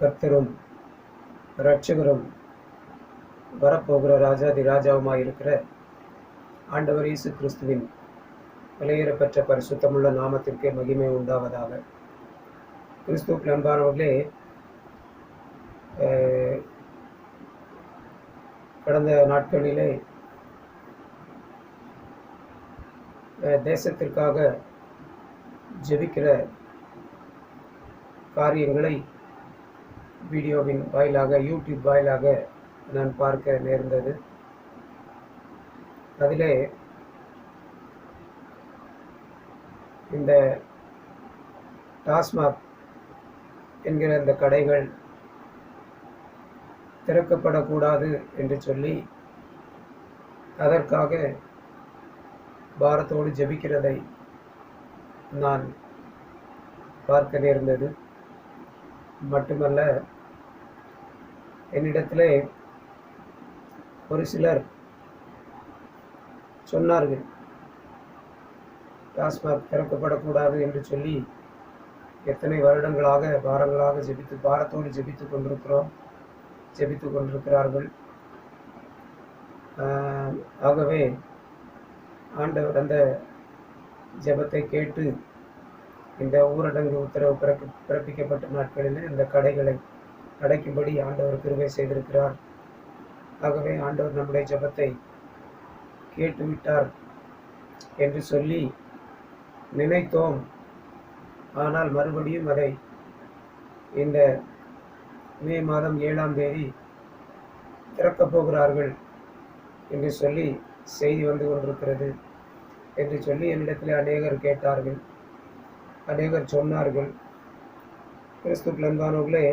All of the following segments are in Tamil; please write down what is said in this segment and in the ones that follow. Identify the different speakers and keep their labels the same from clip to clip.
Speaker 1: கர்த்தரும் ரட்சகரும் வரப்போகிற ராஜாதி ராஜாவுமாய் இருக்கிற ஆண்டவர் இயேசு கிறிஸ்துவின் விலையேறப்பெற்ற பரிசுத்தமுள்ள நாமத்திற்கே மகிமை உண்டாவதாக கிறிஸ்துவுக்கு நண்பானவர்களே கடந்த நாட்களிலே தேசத்திற்காக ஜெபிக்கிற காரியங்களை வீடியோவின் வாயிலாக யூடியூப் வாயிலாக நான் பார்க்க நேர்ந்தது அதிலே இந்த டாஸ்மாக் என்கிற இந்த கடைகள் திறக்கப்படக்கூடாது என்று சொல்லி அதற்காக பாரத்தோடு ஜபிக்கிறதை நான் பார்க்க நேர்ந்தது மட்டுமல்ல என்னிடத்தில் ஒரு சிலர் சொன்னார்கள் டாஸ்மாக் திறக்கப்படக்கூடாது என்று சொல்லி எத்தனை வருடங்களாக வாரங்களாக ஜெபித்து பாரத்தோடு ஜெபித்து கொண்டிருக்கிறோம் ஜெபித்து கொண்டிருக்கிறார்கள் ஆகவே ஆண்டவர் அந்த ஜெபத்தை கேட்டு இந்த ஊரடங்கு உத்தரவு பிறப்பு பிறப்பிக்கப்பட்ட நாட்களில் இந்த கடைகளை அடைக்கும்படி ஆண்டவர் கிருவை செய்திருக்கிறார் ஆகவே ஆண்டவர் நம்முடைய ஜபத்தை கேட்டுவிட்டார் என்று சொல்லி நினைத்தோம் ஆனால் மறுபடியும் அதை இந்த மே மாதம் ஏழாம் தேதி திறக்கப் போகிறார்கள் என்று சொல்லி செய்தி வந்து கொண்டிருக்கிறது என்று சொல்லி என்னிடத்தில் அநேகர் கேட்டார்கள் அநேகர் சொன்னார்கள் கிறிஸ்து அன்பானவர்களே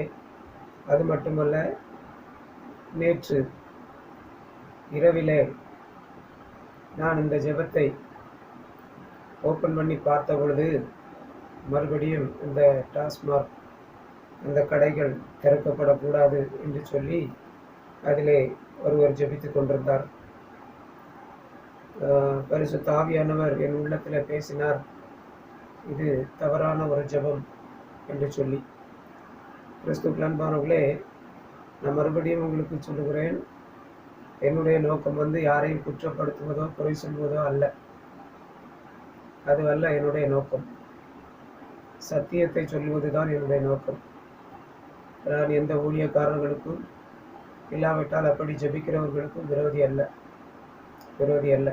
Speaker 1: அது மட்டுமல்ல நேற்று இரவிலே நான் இந்த ஜெபத்தை ஓப்பன் பண்ணி பார்த்த பொழுது மறுபடியும் இந்த டாஸ்மார்க் அந்த கடைகள் திறக்கப்படக்கூடாது என்று சொல்லி அதிலே ஒருவர் ஜெபித்து கொண்டிருந்தார் பரிசு தாவியானவர் என் உள்ளத்தில் பேசினார் இது தவறான ஒரு ஜபம் என்று சொல்லி கிறிஸ்துக்குள் அன்பானவர்களே நான் மறுபடியும் உங்களுக்கு சொல்லுகிறேன் என்னுடைய நோக்கம் வந்து யாரையும் குற்றப்படுத்துவதோ குறை சொல்வதோ அல்ல அது அல்ல என்னுடைய நோக்கம் சத்தியத்தை சொல்வது தான் என்னுடைய நோக்கம் நான் எந்த ஊழியக்காரர்களுக்கும் இல்லாவிட்டால் அப்படி ஜபிக்கிறவர்களுக்கும் விரோதி அல்ல விரோதி அல்ல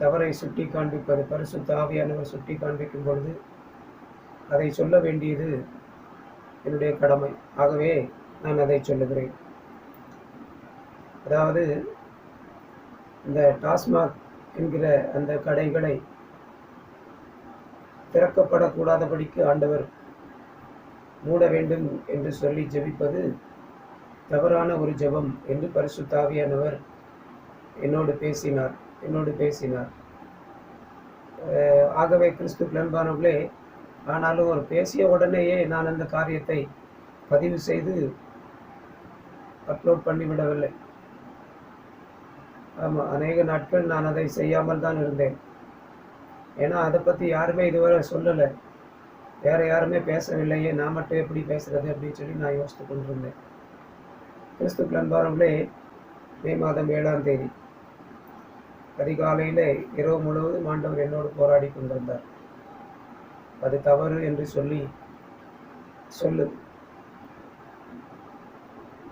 Speaker 1: தவறை சுட்டி காண்பிப்பது பரிசு தாவியானவர் சுட்டி காண்பிக்கும் பொழுது அதை சொல்ல வேண்டியது என்னுடைய கடமை ஆகவே நான் அதை சொல்லுகிறேன் அதாவது இந்த டாஸ்மாக் என்கிற அந்த கடைகளை திறக்கப்படக்கூடாதபடிக்கு ஆண்டவர் மூட வேண்டும் என்று சொல்லி ஜெபிப்பது தவறான ஒரு ஜெபம் என்று பரிசுத்தாவியானவர் என்னோடு பேசினார் என்னோடு பேசினார் ஆகவே கிறிஸ்து அன்பானவர்களே ஆனாலும் ஒரு பேசிய உடனேயே நான் அந்த காரியத்தை பதிவு செய்து அப்லோட் பண்ணிவிடவில்லை ஆமாம் அநேக நாட்கள் நான் அதை செய்யாமல் தான் இருந்தேன் ஏன்னா அதை பற்றி யாருமே இதுவரை சொல்லலை வேறு யாருமே பேசவில்லையே நான் மட்டும் எப்படி பேசுகிறது அப்படின்னு சொல்லி நான் யோசித்து கொண்டிருந்தேன் கிறிஸ்து பிளன்பாரங்களே மே மாதம் ஏழாம் தேதி அதிகாலையில் இரவு முழுவதும் ஆண்டவர் என்னோடு போராடி கொண்டிருந்தார் அது தவறு என்று சொல்லி சொல்லு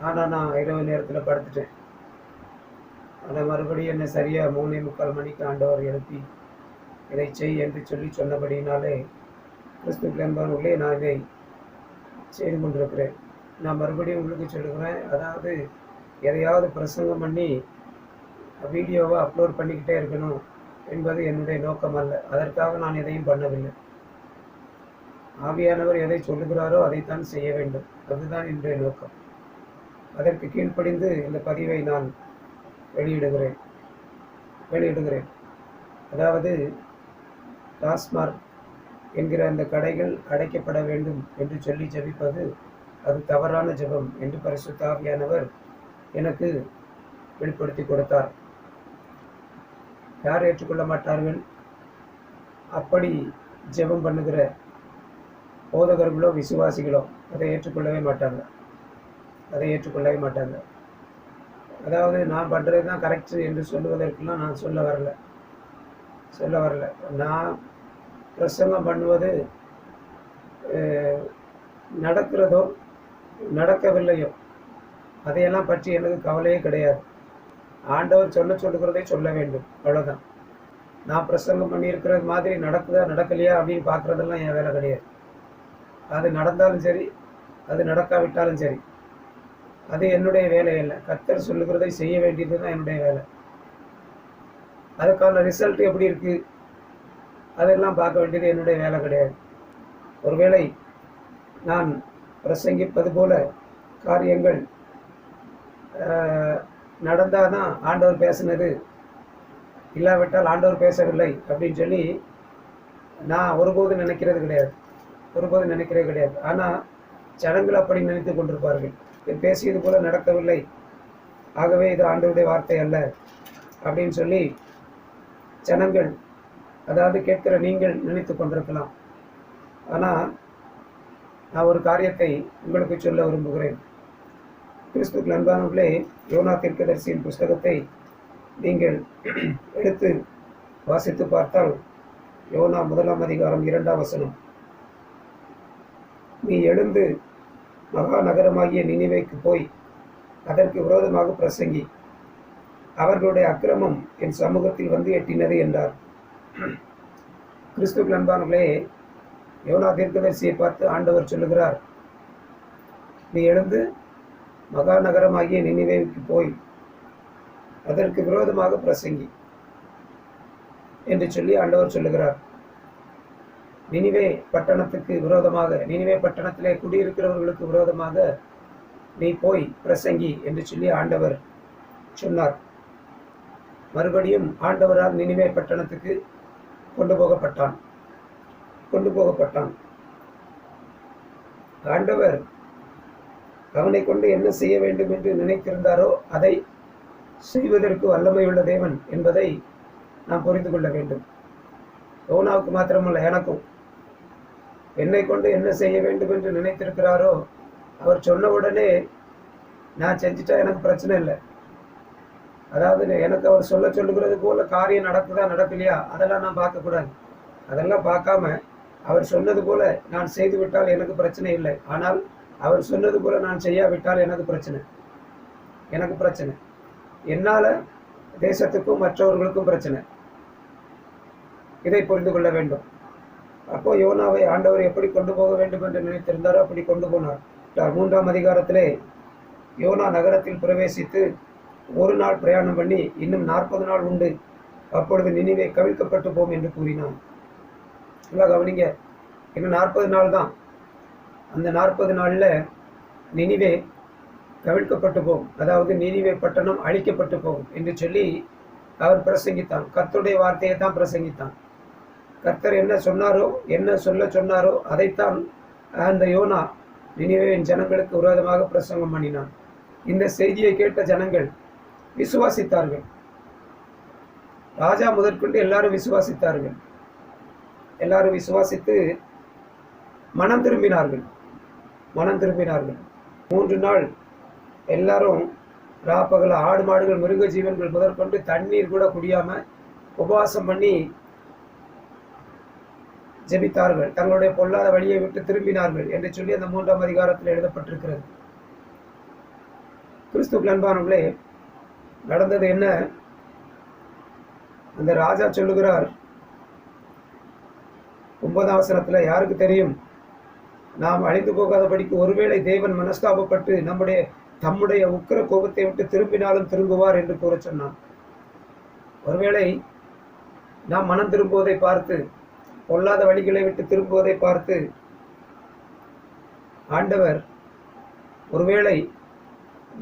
Speaker 1: ஆனால் நான் இரவு நேரத்தில் படுத்துட்டேன் ஆனால் மறுபடியும் என்னை சரியாக மூணே முக்கால் மணிக்கு ஆண்டவர் எழுப்பி இதை செய் என்று சொல்லி சொன்னபடினாலே கிறிஸ்து உள்ளே நான் இதை செய்து கொண்டிருக்கிறேன் நான் மறுபடியும் உங்களுக்கு சொல்லுகிறேன் அதாவது எதையாவது பிரசங்கம் பண்ணி வீடியோவை அப்லோட் பண்ணிக்கிட்டே இருக்கணும் என்பது என்னுடைய நோக்கம் அல்ல அதற்காக நான் எதையும் பண்ணவில்லை ஆவியானவர் எதை சொல்லுகிறாரோ அதைத்தான் செய்ய வேண்டும் அதுதான் என்னுடைய நோக்கம் அதற்கு கீழ்ப்படிந்து இந்த பதிவை நான் வெளியிடுகிறேன் வெளியிடுகிறேன் அதாவது டாஸ்மார்க் என்கிற அந்த கடைகள் அடைக்கப்பட வேண்டும் என்று சொல்லி ஜபிப்பது அது தவறான ஜபம் என்று பரிசுத்தாவியானவர் எனக்கு வெளிப்படுத்தி கொடுத்தார் யார் ஏற்றுக்கொள்ள மாட்டார்கள் அப்படி ஜெபம் பண்ணுகிற போதகர்களோ விசுவாசிகளோ அதை ஏற்றுக்கொள்ளவே மாட்டாங்க அதை ஏற்றுக்கொள்ளவே மாட்டாங்க அதாவது நான் பண்ணுறது தான் கரெக்டு என்று சொல்லுவதற்கெல்லாம் நான் சொல்ல வரல சொல்ல வரல நான் பிரசங்கம் பண்ணுவது நடக்கிறதோ நடக்கவில்லையோ அதையெல்லாம் பற்றி எனக்கு கவலையே கிடையாது ஆண்டவர் சொல்ல சொல்லுகிறதை சொல்ல வேண்டும் அவ்வளோதான் நான் பிரசங்கம் பண்ணியிருக்கிறது மாதிரி நடக்குதா நடக்கலையா அப்படின்னு பார்க்குறதெல்லாம் என் வேலை கிடையாது அது நடந்தாலும் சரி அது நடக்காவிட்டாலும் சரி அது என்னுடைய வேலை இல்லை கத்தர் சொல்லுகிறதை செய்ய வேண்டியது தான் என்னுடைய வேலை அதுக்கான ரிசல்ட் எப்படி இருக்குது அதெல்லாம் பார்க்க வேண்டியது என்னுடைய வேலை கிடையாது ஒருவேளை நான் பிரசங்கிப்பது போல காரியங்கள் நடந்தால் தான் ஆண்டவர் பேசினது இல்லாவிட்டால் ஆண்டவர் பேசவில்லை அப்படின்னு சொல்லி நான் ஒருபோது நினைக்கிறது கிடையாது ஒருபோது நினைக்கிறது கிடையாது ஆனால் ஜனங்கள் அப்படி நினைத்து கொண்டிருப்பார்கள் பேசியது போல நடக்கவில்லை ஆகவே இது ஆண்டவருடைய வார்த்தை அல்ல அப்படின்னு சொல்லி ஜனங்கள் அதாவது கேட்கிற நீங்கள் நினைத்து கொண்டிருக்கலாம் ஆனால் நான் ஒரு காரியத்தை உங்களுக்கு சொல்ல விரும்புகிறேன் கிறிஸ்து நண்பானவர்களே யோனா தீர்க்கதரிசியின் புஸ்தகத்தை நீங்கள் எடுத்து வாசித்து பார்த்தால் யோனா முதலாம் அதிகாரம் இரண்டாம் வசனம் நீ எழுந்து மகா நகரமாகிய நினைவைக்கு போய் அதற்கு விரோதமாக பிரசங்கி அவர்களுடைய அக்கிரமம் என் சமூகத்தில் வந்து எட்டினது என்றார் கிறிஸ்து நண்பானவர்களே யோனா தீர்க்கதரிசியை பார்த்து ஆண்டவர் சொல்லுகிறார் நீ எழுந்து மகாநகரமாகிய நகரமாகிய நினைவேவுக்கு போய் அதற்கு விரோதமாக பிரசங்கி என்று சொல்லி ஆண்டவர் சொல்லுகிறார் நினைவே பட்டணத்துக்கு விரோதமாக நினைவே பட்டணத்திலே குடியிருக்கிறவர்களுக்கு விரோதமாக நீ போய் பிரசங்கி என்று சொல்லி ஆண்டவர் சொன்னார் மறுபடியும் ஆண்டவரால் நினைவே பட்டணத்துக்கு கொண்டு போகப்பட்டான் கொண்டு போகப்பட்டான் ஆண்டவர் அவனை கொண்டு என்ன செய்ய வேண்டும் என்று நினைத்திருந்தாரோ அதை செய்வதற்கு வல்லமை உள்ள தேவன் என்பதை நாம் புரிந்து கொள்ள வேண்டும் யோனாவுக்கு மாத்திரமல்ல எனக்கும் என்னை கொண்டு என்ன செய்ய வேண்டும் என்று நினைத்திருக்கிறாரோ அவர் சொன்ன உடனே நான் செஞ்சுட்டா எனக்கு பிரச்சனை இல்லை அதாவது எனக்கு அவர் சொல்ல சொல்லுகிறது போல காரியம் நடக்குதா நடக்கலையா அதெல்லாம் நான் பார்க்கக்கூடாது அதெல்லாம் பார்க்காம அவர் சொன்னது போல நான் செய்து விட்டால் எனக்கு பிரச்சனை இல்லை ஆனால் அவர் சொன்னது போல நான் செய்யாவிட்டால் எனது பிரச்சனை எனக்கு பிரச்சனை என்னால் தேசத்துக்கும் மற்றவர்களுக்கும் பிரச்சனை இதை புரிந்து கொள்ள வேண்டும் அப்போ யோனாவை ஆண்டவர் எப்படி கொண்டு போக வேண்டும் என்று நினைத்திருந்தாரோ அப்படி கொண்டு போனார் மூன்றாம் அதிகாரத்திலே யோனா நகரத்தில் பிரவேசித்து ஒரு நாள் பிரயாணம் பண்ணி இன்னும் நாற்பது நாள் உண்டு அப்பொழுது நினைவை கவிழ்க்கப்பட்டு போம் என்று கூறினான் நல்லா கவனிங்க இன்னும் நாற்பது நாள் தான் அந்த நாற்பது நாளில் நினைவே கவிழ்க்கப்பட்டு போகும் அதாவது நினைவே பட்டணம் அழிக்கப்பட்டு போகும் என்று சொல்லி அவர் பிரசங்கித்தான் கர்த்தருடைய வார்த்தையை தான் பிரசங்கித்தான் கர்த்தர் என்ன சொன்னாரோ என்ன சொல்ல சொன்னாரோ அதைத்தான் அந்த யோனா நினைவேன் ஜனங்களுக்கு விரோதமாக பிரசங்கம் பண்ணினான் இந்த செய்தியை கேட்ட ஜனங்கள் விசுவாசித்தார்கள் ராஜா முதற்கொண்டு எல்லாரும் விசுவாசித்தார்கள் எல்லாரும் விசுவாசித்து மனம் திரும்பினார்கள் மனம் திரும்பினார்கள் மூன்று நாள் எல்லாரும் ராப்பகல ஆடு மாடுகள் மிருக ஜீவன்கள் முதற்கொண்டு தண்ணீர் கூட குடியாமல் உபவாசம் பண்ணி ஜெபித்தார்கள் தங்களுடைய பொல்லாத வழியை விட்டு திரும்பினார்கள் என்று சொல்லி அந்த மூன்றாம் அதிகாரத்தில் எழுதப்பட்டிருக்கிறது கிறிஸ்து அன்பானவர்களே நடந்தது என்ன அந்த ராஜா சொல்லுகிறார் ஒன்பதாம் அவசரத்தில் யாருக்கு தெரியும் நாம் அழிந்து போகாதபடிக்கு ஒருவேளை தேவன் மனஸ்தாபப்பட்டு நம்முடைய தம்முடைய உக்கர கோபத்தை விட்டு திரும்பினாலும் திரும்புவார் என்று கூற சொன்னான் ஒருவேளை நாம் மனம் திரும்புவதை பார்த்து பொல்லாத வழிகளை விட்டு திரும்புவதை பார்த்து ஆண்டவர் ஒருவேளை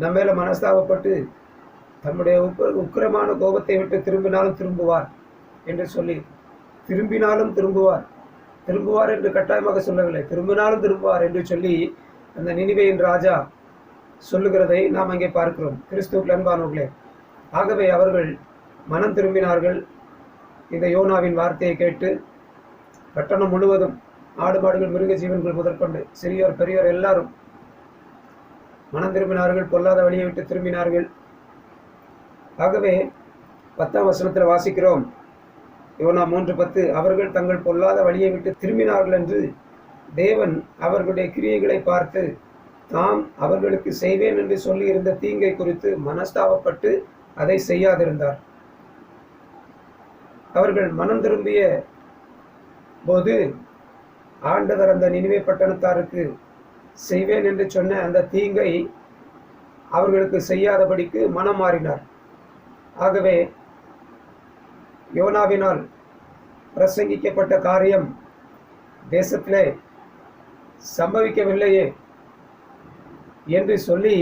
Speaker 1: நம்ம மேல மனஸ்தாபப்பட்டு தம்முடைய உக்கிரமான கோபத்தை விட்டு திரும்பினாலும் திரும்புவார் என்று சொல்லி திரும்பினாலும் திரும்புவார் திரும்புவார் என்று கட்டாயமாக சொல்லவில்லை திரும்பினாலும் திரும்புவார் என்று சொல்லி அந்த நினைவையின் ராஜா சொல்லுகிறதை நாம் அங்கே பார்க்கிறோம் கிறிஸ்து அன்பானவர்களே ஆகவே அவர்கள் மனம் திரும்பினார்கள் இந்த யோனாவின் வார்த்தையை கேட்டு கட்டணம் முழுவதும் ஆடு மாடுகள் மிருக ஜீவன்கள் முதற்கொண்டு சிறியோர் பெரியோர் எல்லாரும் மனம் திரும்பினார்கள் பொல்லாத வழியை விட்டு திரும்பினார்கள் ஆகவே பத்தாம் வசனத்தில் வாசிக்கிறோம் யோனா மூன்று பத்து அவர்கள் தங்கள் பொல்லாத வழியை விட்டு திரும்பினார்கள் என்று தேவன் அவர்களுடைய கிரியைகளை பார்த்து தாம் அவர்களுக்கு செய்வேன் என்று சொல்லியிருந்த தீங்கை குறித்து மனஸ்தாபப்பட்டு அதை செய்யாதிருந்தார் அவர்கள் மனம் திரும்பிய போது ஆண்டவர் அந்த நினைவே பட்டணத்தாருக்கு செய்வேன் என்று சொன்ன அந்த தீங்கை அவர்களுக்கு செய்யாதபடிக்கு மனம் மாறினார் ஆகவே யோனாவினால் பிரசங்கிக்கப்பட்ட காரியம் தேசத்திலே சம்பவிக்கவில்லையே என்று சொல்லி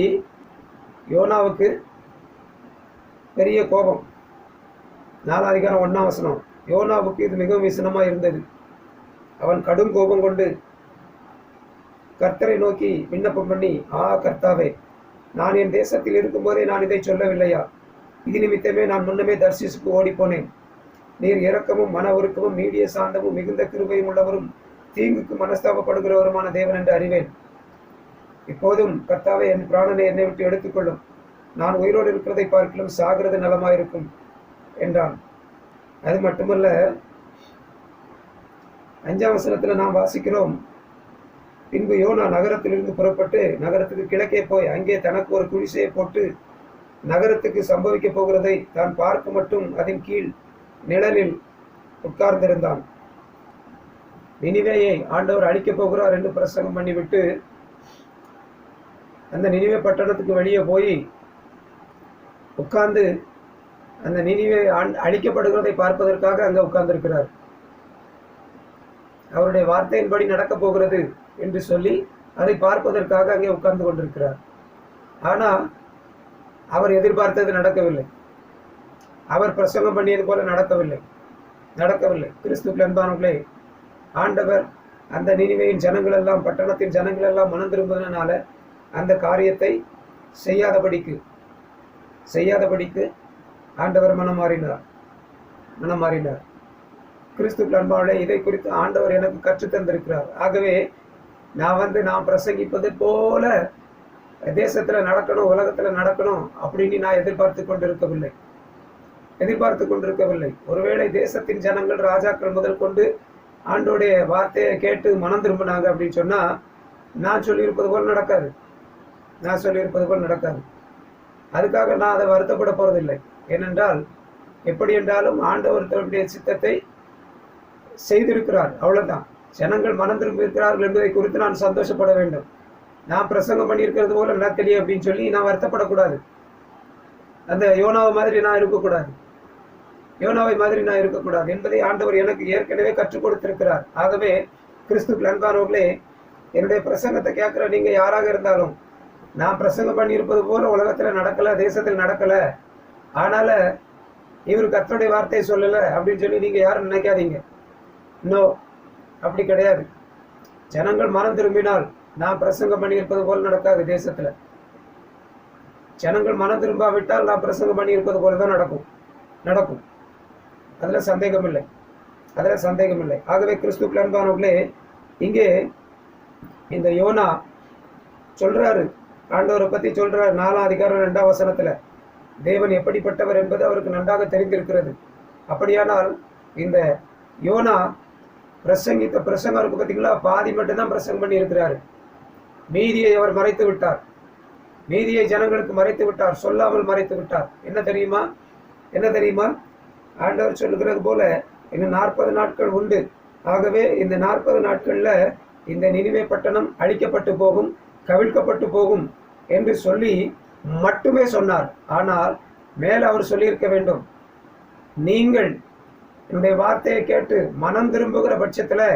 Speaker 1: யோனாவுக்கு பெரிய கோபம் நாலாம் அதிகாரம் ஒன்றாம் வசனம் யோனாவுக்கு இது மிகவும் விசனமாக இருந்தது அவன் கடும் கோபம் கொண்டு கர்த்தரை நோக்கி விண்ணப்பம் பண்ணி ஆ கர்த்தாவே நான் என் தேசத்தில் இருக்கும்போதே நான் இதை சொல்லவில்லையா இது நிமித்தமே நான் முன்னமே தர்சிசுக்கு ஓடிப்போனேன் நீர் இரக்கமும் மன ஒருக்கமும் நீடிய சாந்தமும் மிகுந்த கிருபையும் உள்ளவரும் தீங்குக்கு மனஸ்தாபப்படுகிறவருமான தேவன் என்று அறிவேன் இப்போதும் கர்த்தாவே என் பிராணனை என்னை விட்டு எடுத்துக்கொள்ளும் நான் உயிரோடு இருக்கிறதை பார்க்கலும் சாகிறது நலமாயிருக்கும் என்றான் அது மட்டுமல்ல அஞ்சாம் வசனத்தில் நாம் வாசிக்கிறோம் பின்பு யோனா நகரத்திலிருந்து புறப்பட்டு நகரத்துக்கு கிழக்கே போய் அங்கே தனக்கு ஒரு குடிசையை போட்டு நகரத்துக்கு சம்பவிக்க போகிறதை தான் பார்க்க மட்டும் அதன் கீழ் நிழலில் உட்கார்ந்திருந்தான் நினைவையை ஆண்டவர் அழிக்கப் போகிறார் என்று பிரசங்கம் பண்ணிவிட்டு அந்த நினைவே பட்டணத்துக்கு வெளியே போய் உட்கார்ந்து அந்த நினைவே அழிக்கப்படுகிறதை பார்ப்பதற்காக அங்கே உட்கார்ந்திருக்கிறார் அவருடைய வார்த்தையின்படி நடக்கப் போகிறது என்று சொல்லி அதை பார்ப்பதற்காக அங்கே உட்கார்ந்து கொண்டிருக்கிறார் ஆனால் அவர் எதிர்பார்த்தது நடக்கவில்லை அவர் பிரசங்கம் பண்ணியது போல நடக்கவில்லை நடக்கவில்லை கிறிஸ்து அன்பானவர்களே ஆண்டவர் அந்த நினைவையின் ஜனங்கள் எல்லாம் பட்டணத்தின் ஜனங்கள் எல்லாம் மனம் திரும்புவதனால அந்த காரியத்தை செய்யாதபடிக்கு செய்யாதபடிக்கு ஆண்டவர் மனம் மாறினார் மனம் மாறினார் கிறிஸ்துக்கள் அன்பாவிலே இதை குறித்து ஆண்டவர் எனக்கு கற்றுத்தந்திருக்கிறார் ஆகவே நான் வந்து நான் பிரசங்கிப்பது போல தேசத்தில் நடக்கணும் உலகத்தில் நடக்கணும் அப்படின்னு நான் எதிர்பார்த்து கொண்டிருக்கவில்லை எதிர்பார்த்து கொண்டிருக்கவில்லை ஒருவேளை தேசத்தின் ஜனங்கள் ராஜாக்கள் முதல் கொண்டு ஆண்டோடைய வார்த்தையை கேட்டு மனம் திரும்பினாங்க அப்படின்னு சொன்னால் நான் சொல்லியிருப்பது போல் நடக்காது நான் சொல்லியிருப்பது போல் நடக்காது அதுக்காக நான் அதை வருத்தப்பட போகிறதில்லை ஏனென்றால் எப்படி என்றாலும் ஆண்டவர்களுடைய சித்தத்தை செய்திருக்கிறார் அவ்வளோதான் ஜனங்கள் மனம் திரும்பியிருக்கிறார்கள் என்பதை குறித்து நான் சந்தோஷப்பட வேண்டும் நான் பிரசங்கம் பண்ணியிருக்கிறது போல தெரியும் அப்படின்னு சொல்லி நான் வருத்தப்படக்கூடாது அந்த யோனாவை மாதிரி நான் இருக்கக்கூடாது யோனாவை மாதிரி நான் இருக்கக்கூடாது என்பதை ஆண்டவர் எனக்கு ஏற்கனவே கற்றுக் கொடுத்திருக்கிறார் ஆகவே கிறிஸ்து அன்பானவர்களே என்னுடைய பிரசங்கத்தை கேட்குற நீங்கள் யாராக இருந்தாலும் நான் பிரசங்கம் பண்ணியிருப்பது போல உலகத்தில் நடக்கலை தேசத்தில் நடக்கலை ஆனால இவர் கத்தோடைய வார்த்தையை சொல்லலை அப்படின்னு சொல்லி நீங்கள் யாரும் நினைக்காதீங்க நோ அப்படி கிடையாது ஜனங்கள் மனம் திரும்பினால் நான் பிரசங்கம் பண்ணியிருப்பது போல் நடக்காது தேசத்தில் ஜனங்கள் மனம் திரும்பாவிட்டால் நான் பிரசங்கம் பண்ணியிருப்பது போல தான் நடக்கும் நடக்கும் அதில் சந்தேகம் இல்லை அதில் சந்தேகம் இல்லை ஆகவே கிறிஸ்துக்கள் அன்பானவர்களே இங்கே இந்த யோனா சொல்கிறாரு ஆண்டவரை பற்றி சொல்கிறார் நாலாம் அதிகாரம் ரெண்டாம் வசனத்தில் தேவன் எப்படிப்பட்டவர் என்பது அவருக்கு நன்றாக தெரிந்திருக்கிறது அப்படியானால் இந்த யோனா பிரசங்கித்த பிரசங்கம் இருக்கு பார்த்தீங்களா பாதி மட்டும்தான் பிரசங்கம் பண்ணி இருக்கிறாரு மீதியை அவர் மறைத்து விட்டார் மீதியை ஜனங்களுக்கு மறைத்து விட்டார் சொல்லாமல் மறைத்து விட்டார் என்ன தெரியுமா என்ன தெரியுமா ஆண்டவர் சொல்லுகிறது போல இன்னும் நாற்பது நாட்கள் உண்டு ஆகவே இந்த நாற்பது நாட்களில் இந்த நினைவே பட்டணம் அழிக்கப்பட்டு போகும் கவிழ்க்கப்பட்டு போகும் என்று சொல்லி மட்டுமே சொன்னார் ஆனால் மேலே அவர் சொல்லியிருக்க வேண்டும் நீங்கள் என்னுடைய வார்த்தையை கேட்டு மனம் திரும்புகிற பட்சத்தில்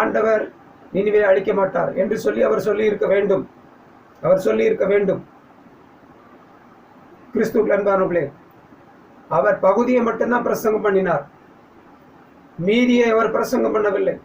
Speaker 1: ஆண்டவர் நினைவை அழிக்க மாட்டார் என்று சொல்லி அவர் சொல்லியிருக்க வேண்டும் அவர் சொல்லியிருக்க வேண்டும் கிறிஸ்து அன்பானுகளே அவர் பகுதியை மட்டும்தான் பிரசங்கம் பண்ணினார் மீதியை அவர் பிரசங்கம் பண்ணவில்லை